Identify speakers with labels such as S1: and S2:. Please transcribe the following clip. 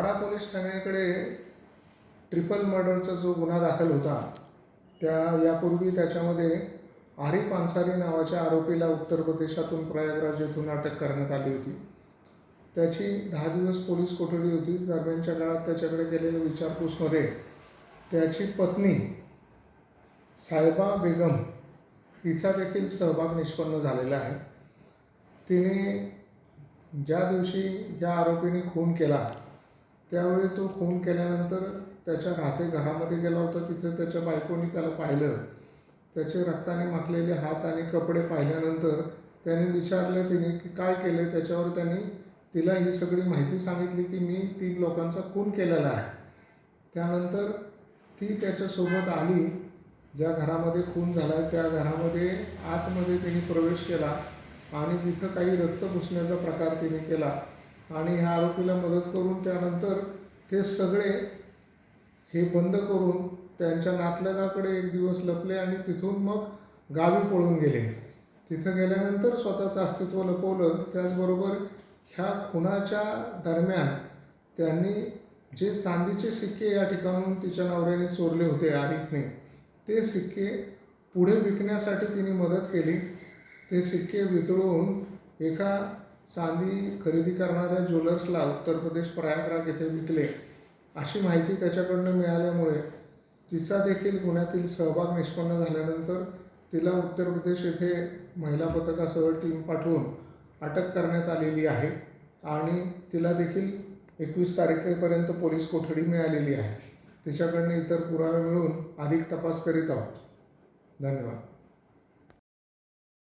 S1: वाडा police ठाण्याकडे triple मर्डरचा जो गुन्हा दाखल होता त्या यापूर्वी त्याच्यामध्ये आरिफ अन्सारी नावाच्या आरोपीला उत्तर प्रदेशातून प्रयागराज येथून अटक करण्यात आली होती. त्याची दहा दिवस पोलीस कोठडी होती. दरम्यानच्या काळात त्याच्याकडे केलेल्या विचारपूसमध्ये त्याची पत्नी सायबा बेगम हिचा देखील सहभाग निष्पन्न झालेला आहे. तिने ज्या दिवशी या आरोपीने खून केला त्यावेळी तो खून केल्यानंतर त्याच्या राहते घरामध्ये गेला होता. तिथे त्याच्या बायकोनी त्याला पाहिलं. त्याचे रक्ताने माखलेले हात आणि कपडे पाहिल्यानंतर त्याने विचारलं तिने की काय केलं? त्याच्यावर त्यांनी तिला ही सगळी माहिती सांगितली की मी तीन लोकांचा खून केलेला आहे. त्यानंतर ती त्याच्यासोबत आली. ज्या घरामध्ये खून झाला आहे त्या घरामध्ये आतमध्ये तिने प्रवेश केला आणि तिथं काही रक्त पुसण्याचा प्रकार तिने केला. आणि ह्या आरोपीला मदत करून त्यानंतर ते सगळे हे बंद करून त्यांच्या नातलगाकडे एक दिवस लपले आणि तिथून मग गावी पळून गेले. तिथं गेल्यानंतर स्वतःचं अस्तित्व लपवलं. त्याचबरोबर ह्या खुनाच्या दरम्यान त्यांनी जे चांदीचे सिक्के या ठिकाणून तिच्या नवऱ्याने चोरले होते आरिकने ते सिक्के पुढे विकण्यासाठी तिने मदत केली. ते सिक्के वितळून एका चांदी खरेदी करणाऱ्या ज्वेलर्सला उत्तर प्रदेश प्रयागराज येथे विकले. अशी माहिती त्याच्याकडनं मिळाल्यामुळे तिचा देखील गुन्ह्यातील सहभाग निष्पन्न झाल्यानंतर तिला उत्तर प्रदेश येथे महिला पथकासह टीम पाठवून अटक करण्यात आलेली आहे आणि तिला देखील एकवीस तारखेपर्यंत पोलीस कोठडी मिळालेली आहे. तिच्याकडनं इतर पुरावे मिळून अधिक तपास करीत आहोत. धन्यवाद.